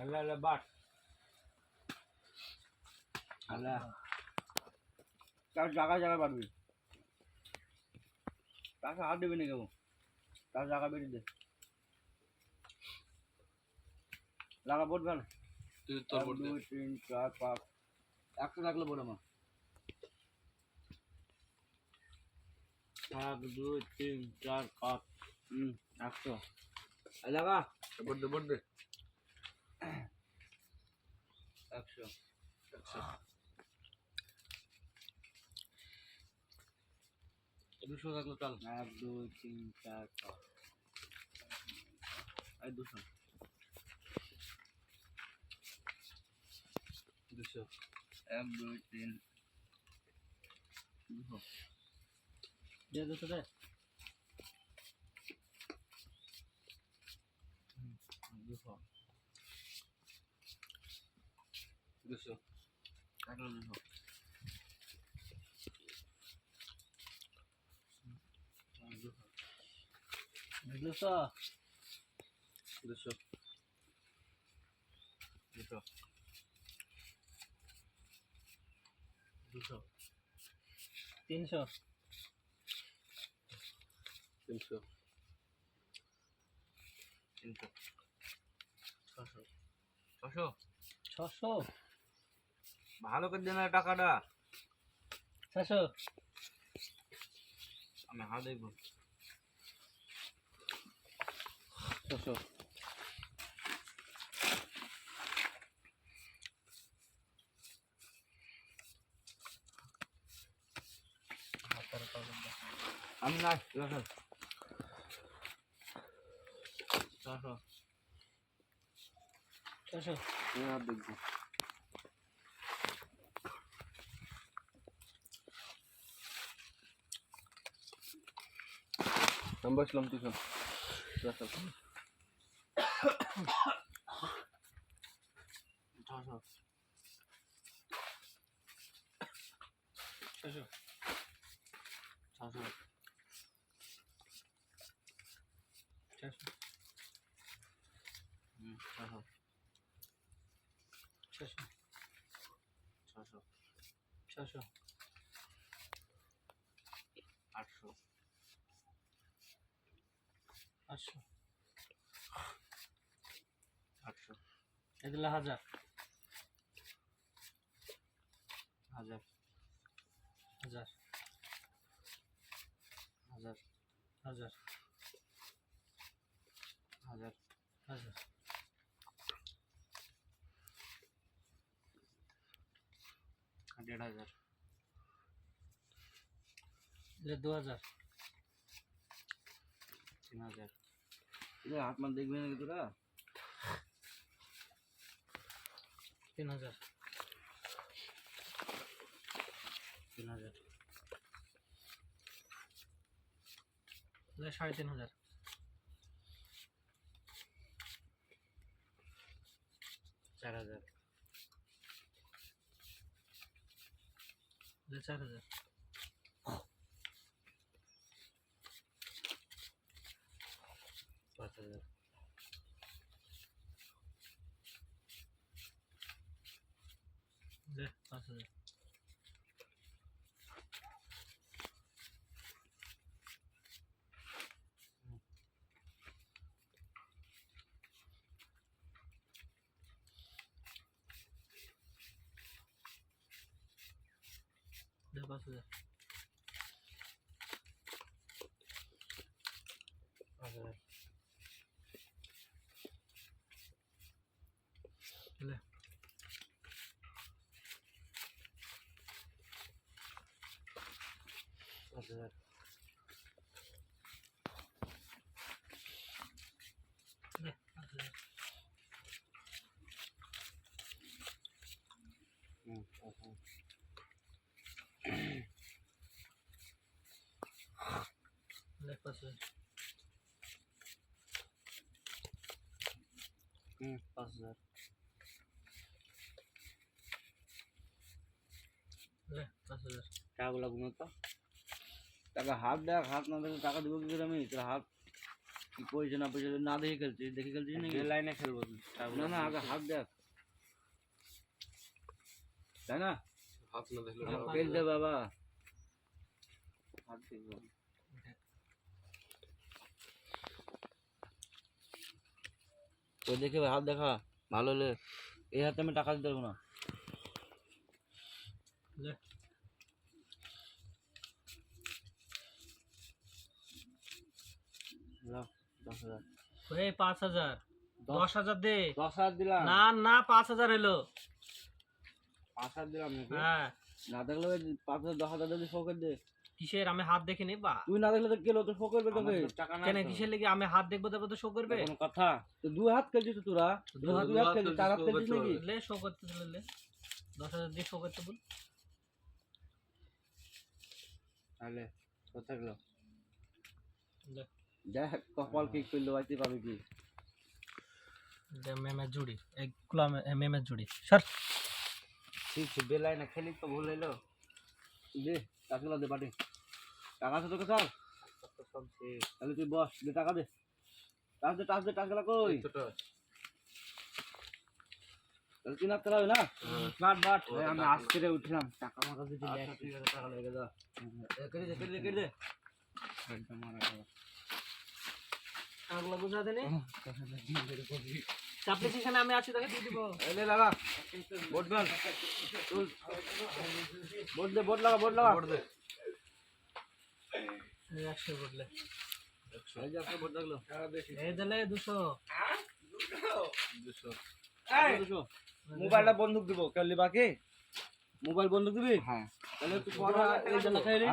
আল্লাহ আল্লাহ but আল্লাহ। তার জায়গা জায়গা বাড়বি তাকে হাত দেবে না কেউ। তার জায়গা বেরিয়ে দে। লাগা বোট ভালো দুই তিন চার পাঁচ। একশো রাখলে বলে মা এক দুই তিন চার পাঁচ। হুম একশো। লাগা। বোর্ড দে বোর্ড দে। একশো দুশো থাকলে চল। এক দুই তিন চার পাঁচ। দুশো। দুশো। এক দুই তিন। দুশো। দে দুশো দে। দুশো। দুশো দুশো দুশো দুশো দুশো দুশো দুশো তিনশো। তিনশো। তিনশো। ছশো। ছশো? ছশো। ভালো করে দেন টাকাটা। ছশো আমি হাত দেখব আমি না ছশো ছশো আমি হাত দেখব আমি বসলাম তুই শোন রাখাল ছশো ছশো ছশো ছশো হুম ছশো ছশো ছশো ছশো আটশো আটশো আটশো এগুলো হাজার। হাজার। হাজার। হাজার। হাজার। হাজার। হাজার। দেড় হাজার। এগুলো দু হাজার। তিন হাজার। হাত মান দেখবি নাকি তোরা? তিন হাজার। তিন হাজার। সাড়ে তিন হাজার। চার হাজার। চার হাজার পাঁচ হাজার দে পাঁচ হাজার দে পাঁচ হাজার পাঁচ হাজার এলে পাঁচ হাজার দে পাঁচ হাজার হুম পাঁচ হাজার দে পাঁচ হাজার হুম পাঁচ হাজার দে পাঁচ হাজার টাকাগুলো গুলো তো টাকা হাত দেখ হাত না দেখলে টাকা দেবো কি করে আমি তোর হাত কি পয়সা না পয়সা না দেখে খেলছিস দেখে খেলছিস নাকি লাইনে খেলব না না আগে হাত দেখ তাই না হাত না দেখলে হ্যাঁ, খেল দে বাবা হাত দেখব তো দেখে হাত দেখা ভালো হলে এই হাতে আমি টাকা দিতে পারব না। দশ হাজার। এই পাঁচ হাজার। দশ হাজার দে। দশ হাজার দিলাম। না না পাঁচ হাজার এলো। পাঁচ হাজার দিলাম হ্যাঁ। না দেখলে ওই পাঁচ হাজার দশ হাজার দিলে ফোকের দে। কিসের আমি হাত দেখিনি বা? তুই না দেখলে তো গেলো তো ফোকের বে তোকে? কেন কিসের লেগে আমি হাত দেখব তারপর তো শো করবে? কোনো কথা। তো দু হাত খেলছিস তো তোরা? দু দু হাত- হাত খেলছিস চার হাত খেলছিস নাকি? লে শো করতে দিলে লে। দশ হাজার দিয়ে শো করতে বল। তাহলে কত থাকল। লে। দেখ কপাল কি করল আইতে পাবে কি? দে মেমের জুড়ি। এগুলো মেমের জুড়ি। সর। ঠিক বেলায় না খেলি তো ভুল হইল। দে টাকাগুলো দে পাটি টাকা আছে তোকে স্যার তাহলে তুই বস দে টাকা দে। টাকা দে টাকা দে টাকাগুলো কই? তাহলে তিন হাত হবে না? বাট বাট আমি আজকে উঠলাম। টাকা মারা দিতে আচ্ছা, ঠিক আছে, টাকা লেগে যা। কেটে দে কেটে দে কেটে দে। একদম মারা টাকা টাকাগুলো বুঝা দেনি চাপলি সেখানে আমি আছি তাকে দিয়ে দিব। এলে লাগা বোট গান বোট দে বোট লাগা বোট লাগা। এই একশো বদলে। মোবাইলটা বন্দুক দিব কালি বাকি? মোবাইল বন্দুক দিবি? হ্যাঁ। তাহলে তুই পড়া এই জন্য। খাইলি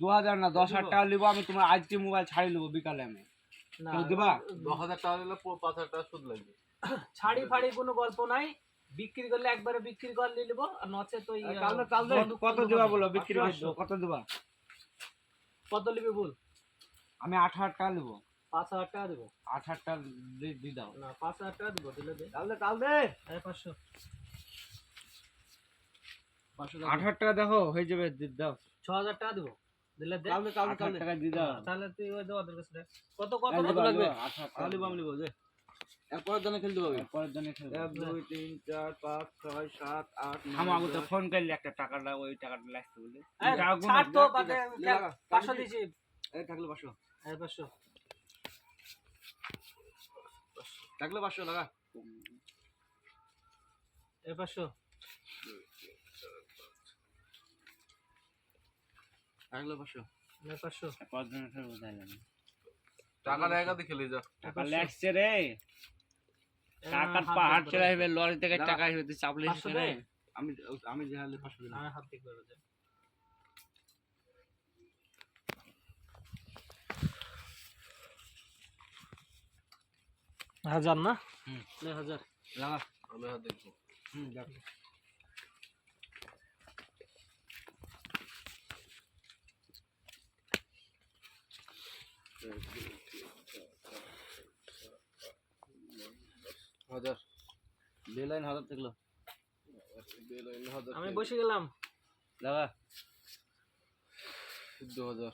দু হাজার না দশ হাজার টাকা নিবো আমি তোমার আজকে মোবাইল ছাড়ি নেব বিকালে আমি। না দিবা? দশ হাজার টাকা দিলে পাঁচ হাজার টাকা সুদ লাগবে। ছাড়ি ফাড়ি কোনো গল্প নাই। বিক্রি করলে একবারে বিক্রি করলে নিব আর নচে তো কত দিবা বলো বিক্রি করে কত দিবা? কত নিবি বল আমি আট হাজার টাকা নেব পাঁচ হাজার টাকা দেবো। আট হাজার টাকা দি- দি দাও। না পাঁচ হাজার টাকা দেবো দিলে দে। তাহলে তাহলে এই পাঁচশো। পাঁচশো আট হাজার টাকা দেখো হয়ে যাবে দি দাও। ছ হাজার টাকা দেবো। দিলে দে। তাহলে তাহলে তাহলে। টাকা দি দাও। তাহলে তুই ওই দেওয়া দরকার কত কত কত লাগবে? আট হাজার টাকা নিবো আমি নিবো, দে। এরপরের জন্য খেলতে হবে? পরের জন্য খেলতে এক দুই তিন চার পাঁচ ছয় সাত আট আমার আগে ফোন করলি একটা টাকাটা ওই টাকাটা লাগতে বলে তো পাঁচশো দিয়েছি থাকলে পাঁচশো। এই পাঁচশো। থাকলে পাঁচশো টাকা এই পাঁচশো। থাকলে পাঁচশো। পাঁচশো। পরের জন্য টাকা দেখা খেলে যা। টাকা লাগছে রে। টাকার পাহাড় চলে। আসবে লরি থেকে টাকা আসবে তুই চাপলে আমি আমি যে হালে পাঁচশো দিলাম। আমি হাত এবার হাজার না? হুম। হাজার। লাগা আমি হাত দেখব হুম যাক হাজার। বেলাইন হাজার থাকল বেলাইন হাজার আমি বসে গেলাম। লাগা চোদ্দ হাজার।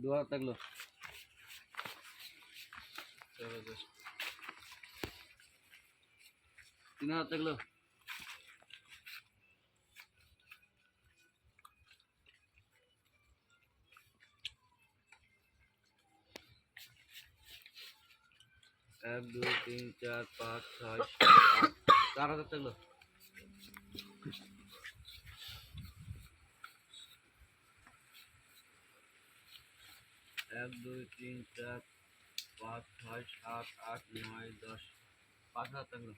দু হাজার থাকল। চার হাজার। তিন হাজার থাকল। এক, দুই, তিন, চার, পাঁচ, ছয়, সাত, আট। চার হাজার থাকল এক, দুই, তিন, চার, পাঁচ, ছয়, সাত, আট, নয়, দশ, পাঁচ হাজার থাকল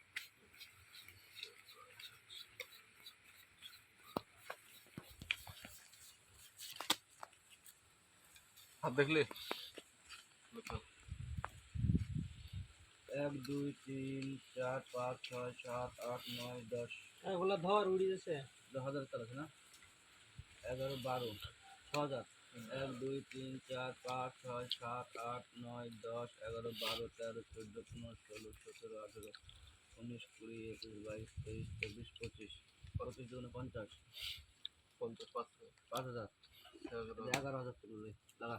হাত দেখলে? এক দুই তিন চার পাঁচ ছয় সাত আট নয় দশ। এগুলো ধর উড়ি যাচ্ছে দশ হাজার তার আছে না? এগারো বারো ছ হাজার। এক দুই তিন চার পাঁচ ছয় সাত আট নয় দশ এগারো বারো তেরো চোদ্দ পনেরো ষোলো সতেরো আঠেরো উনিশ কুড়ি একুশ বাইশ তেইশ চব্বিশ পঁচিশ পঁচিশ দুগুণে পঞ্চাশ। পঞ্চাশ পাঁচ পাঁচ হাজার। এগারো। হাজার লাগা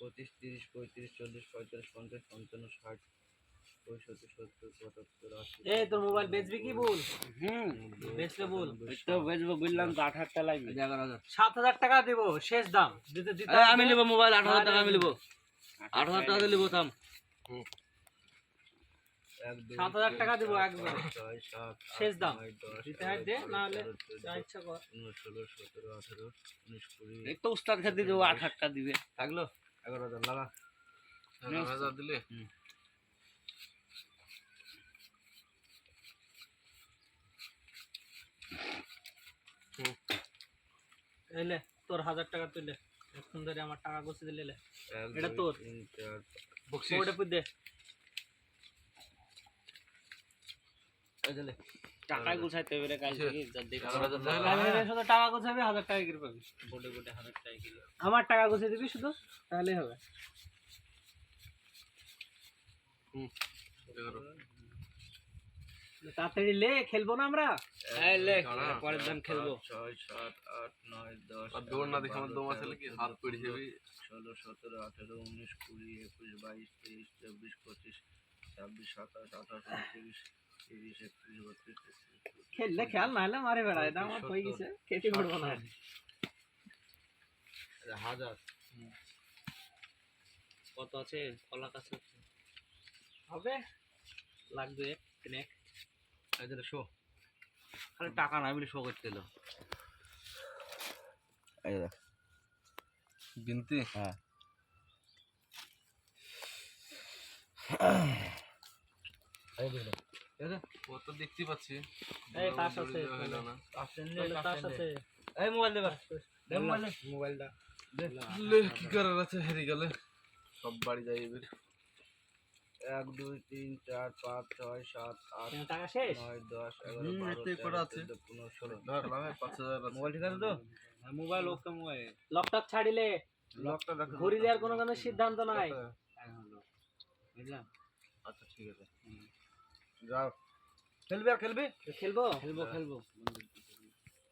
পঁচিশ তিরিশ পঁয়ত্রিশ চল্লিশ পঁয়তাল্লিশ পঞ্চাশ পঞ্চান্ন ষাট পঁয়ষট্টি সত্তর পঁচাত্তর আশি। এই তোর মোবাইল বেচবি কি বল হুম বেচলে বল তো বেচবো বললাম তো আট হাজার টাকা লাগবে। এগারো হাজার। সাত হাজার টাকা দিব শেষ দাম। দিতে দিতে আমি নেব মোবাইল আট হাজার টাকা আমি নেব। আট হাজার টাকা দিয়ে নেব দুই, সাত হাজার টাকা দিব একবারে। শেষ দাম। দিতে হয় দে, বারো, না হলে যা ইচ্ছা কর। ষোলো সতেরো আঠেরো উনিশ কুড়ি এক তো উস্তাদ খাতি দেবো আট হাজার টাকা দিবে। থাকল? এগারো হাজার লাগা এগারো হাজার দিলে। এলে তোর হাজার টাকা তুলে এখন ধরে আমার টাকা গুছিয়ে দিলে। এটা তোর। ওটা পুই টাকায় গুছাইতে হবে রে কাল থেকে যা দেখো এগারো হাজার দিলে লাইব্রেরিতে শুধু টাকা গুছাবি হাজার টাকা করে পাবি। বোর্ডে বোর্ডে হাজার টাকা কিলো আমার টাকা গুছিয়ে দিবি শুধু তাহলেই হবে। তাড়াতাড়ি লে খেলব না আমরা? এই লে পরের দাম খেলব। ছয় সাত আট নয় দশ আর দৌড় না এগারো, দেখে আমার দম আছে তেরো, হাত পেড়ে যাবি। ষোলো সতেরো আঠেরো উনিশ কুড়ি একুশ বাইশ তেইশ চব্বিশ পঁচিশ ছাব্বিশ সাতাশ আঠাশ উনত্রিশ খেললে খেয়াল না হলে মারে বেড়া এটা আমার হয়ে গেছে কেটে পড়ব না। হাজার। কত আছে? কলা কাছে হবে। লাগবে এক তিন এক এদের শো। খালি টাকা না বলে শো করতে এলো। এই দেখ। গিনতি? হ্যাঁ। এই দেখ ও তো দেখতে পাচ্ছি। এই তাস আছে হইল আছে। এই মোবাইল দে মোবাইল মোবাইলটা। কি করার আছে হেরে গেলে? সব বাড়ি যাই এবার। এক দুই তিন চার পাঁচ ছয় সাত আট টাকা নয় দশ এগারো বারো তেরো আছে। পনেরো ষোলো। পাঁচ হাজার আছে। মোবাইল ঠিক আছে তো? Mobile okay mobile. লকটক ছাড়িলে। লকটা রাখ। ঘুরি দেওয়ার কোনো কোনো সিদ্ধান্ত নাই। বুঝলাম? আচ্ছা ঠিক আছে। যাও। খেলবি আর খেলবি? খেলব? খেলব খেলব।